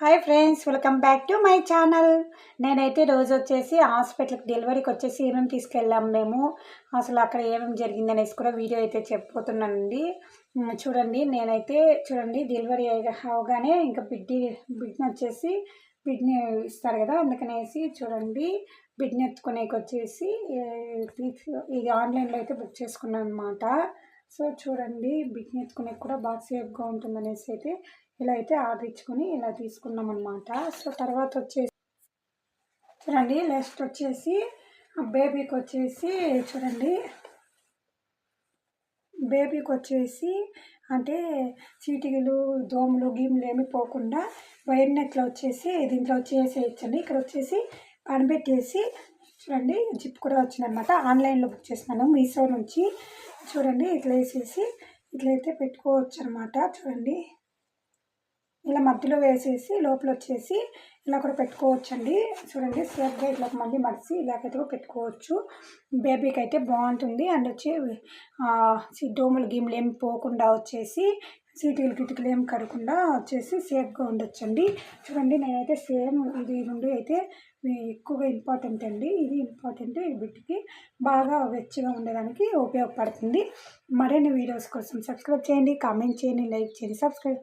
Hi friends welcome back to my channel నేనైతే రోజు వచ్చేసి హాస్పిటల్కి డెలివరీకి వచ్చేసి ఏమేమి తీసుకెళ్ళాం మేము. అసలు అక్కడ ఏమేమి జరిగింది అనేసి కూడా వీడియో అయితే చెప్పబోతున్నానండి. చూడండి నేనైతే చూడండి డెలివరీ అవగానే ఇంకా బిడ్డి బిడ్ని వచ్చేసి బిడ్ని ఇస్తారు కదా అందుకనేసి చూడండి బిడ్ని ఎత్తుకునేకి వచ్చేసి ఇది ఆన్లైన్లో అయితే బుక్ చేసుకున్నాను అనమాట సో చూడండి బిడ్ని ఎత్తుకునేకి కూడా బాగా సేఫ్గా ఉంటుందనేసి అయితే ఇలా అయితే ఆర్డర్ ఇచ్చుకొని ఇలా తీసుకున్నాం అనమాట సో తర్వాత వచ్చేసి చూడండి నెక్స్ట్ వచ్చేసి బేబీకి వచ్చేసి చూడండి. బేబీకి వచ్చేసి అంటే చీటికలు దోమలు గీములు ఏమి పోకుండా వైర్ నెట్లో వచ్చేసి దీంట్లో వచ్చేసేయచ్చండి. ఇక్కడ వచ్చేసి పనిపెట్టేసి చూడండి జిప్ కూడా వచ్చిందనమాట ఆన్లైన్లో బుక్ చేసినాను మీషో నుంచి చూడండి ఇట్లా వేసేసి ఇట్లయితే పెట్టుకోవచ్చు అనమాట చూడండి. ఇలా మధ్యలో వేసేసి లోపల వచ్చేసి ఇలా కూడా పెట్టుకోవచ్చండి. చూడండి సేఫ్గా ఇట్లా మళ్ళీ మడిసి ఇలాగైతే కూడా పెట్టుకోవచ్చు. బేబీకి అయితే బాగుంటుంది. అండ్ వచ్చి దోమలు గీములు ఏమి పోకుండా వచ్చేసి సీటులు కిటికలు ఏం కడకుండా వచ్చేసి సేఫ్గా ఉండొచ్చండి. చూడండి నేనైతే సేమ్ ఇది రెండు అయితే ఎక్కువగా ఇంపార్టెంట్ అండి. ఇది ఇంపార్టెంట్ ఈ బిడ్డకి బాగా వెచ్చగా ఉండడానికి ఉపయోగపడుతుంది. మరిన్ని వీడియోస్ కోసం సబ్స్క్రైబ్ చేయండి కామెంట్ చేయండి లైక్ చేయండి subscribe